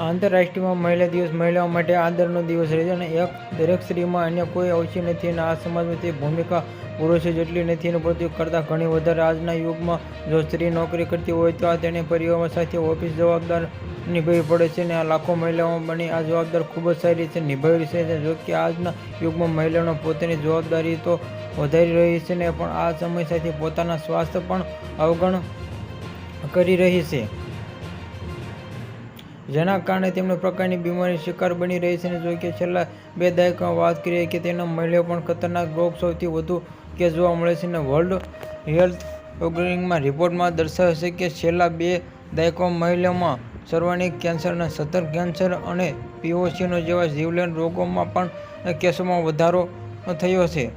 આંતરરાષ્ટ્રીય મહિલા દિવસ મહિલાઓ માટે આદરનો દિવસ રહે છે અને એક દરેક સ્ત્રીમાં અન્ય કોઈ ઓછી નથી અને આ સમાજમાં તે ભૂમિકા પુરુષો જેટલી નથી અને પ્રત્યુ કરતાં ઘણી વધારે. આજના યુગમાં જો સ્ત્રી નોકરી કરતી હોય તો તેણે પરિવાર સાથે ઓફિસ જવાબદાર નિભાવવી પડે છે અને આ લાખો મહિલાઓ બની આ જવાબદાર ખૂબ જ સારી રીતે નિભાવી છે. અને જો કે આજના યુગમાં મહિલાઓનો પોતાની જવાબદારી તો વધારી રહી છે ને પણ આ સમય સાથે પોતાના સ્વાસ્થ્ય પણ અવગણ કરી રહી છે. જેના કારણે તેમને પ્રકારની બીમારી શિકાર બની રહી છે અને જો કે છેલ્લા બે દાયકામાં વાત કરીએ કે તેના મહિલાઓ પણ ખતરનાક રોગ સૌથી વધુ કેસ જોવા મળે છે અને વર્લ્ડ હેલ્થ ઓર્ગેનિઝમના રિપોર્ટમાં દર્શાવે છે કે છેલ્લા બે દાયકામાં મહિલાઓમાં સર્વાનિક કેન્સરના સતર કેન્સર અને પીઓસીનો જેવા જીવલેણ રોગોમાં પણ કેસોમાં વધારો થયો છે.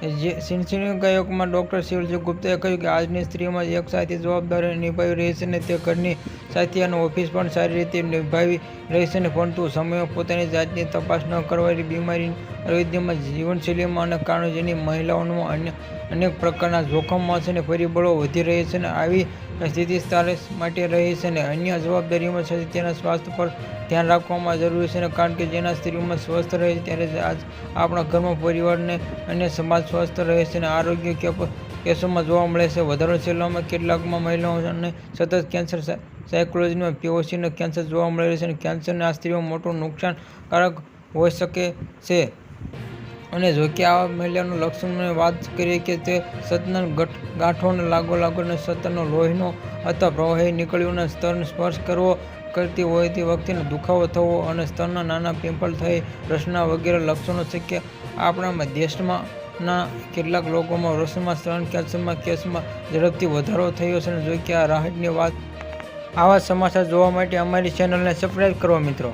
જે સિન્સિની ગાયકમાં ડૉક્ટર શિવજી ગુપ્તાએ કહ્યું કે આજની સ્ત્રીમાં એક સાથે જવાબદારી નિભાવી રહી છે અને તે ઘરની સાથે અને ઓફિસ પણ સારી રીતે નિભાવી રહી છે અને પરંતુ સમયે પોતાની જાતની તપાસ ન કરવાની બીમારી આયુર્વેદમાં જીવનશૈલીમાં અને કારણે જેની મહિલાઓમાં અન્ય અનેક પ્રકારના જોખમમાં છે અને પરિબળો વધી રહે છે અને આવી સ્થિતિ સ્ટારસ માટે રહી છે અને અન્ય જવાબદારીમાં છે તેના સ્વાસ્થ્ય પર ધ્યાન રાખવામાં જરૂરી છે કારણ કે જેના સ્ત્રીઓમાં સ્વસ્થ રહે છે ત્યારે આજ આપણા ઘરમાં પરિવારને અને સમાજ સ્વસ્થ રહે છે અને આરોગ્ય કેસોમાં જોવા મળે છે. વધારો છેલ્લામાં કેટલાકમાં મહિલાઓને સતત કેન્સર સાયકોલોજીમાં પીઓસીનો કેન્સર જોવા મળે છે અને કેન્સરને આ સ્ત્રીઓમાં મોટું નુકસાનકારક હોઈ શકે છે. અને જો કે આવા મહિલાનું લક્ષણોની વાત કરીએ કે તે સતન ગાંઠોને લાગો લાગો અને સતનનો લોહીનો અથવા પ્રવાહી નીકળ્યુંના સ્તરને સ્પર્શ કરવો કરતી હોય તે વખતે દુખાવો થવો અને સ્તરના નાના પિમ્પલ થઈ રસના વગેરે લક્ષણો છે કે આપણા દેશમાં ના કેટલાક લોકોમાં રસમાં સ્તન કેન્સરના કેસમાં ઝડપથી વધારો થયો છે અને જો કે આ રાહતની વાત આવા સમાચાર જોવા માટે અમારી ચેનલને સબસ્ક્રાઈબ કરો મિત્રો.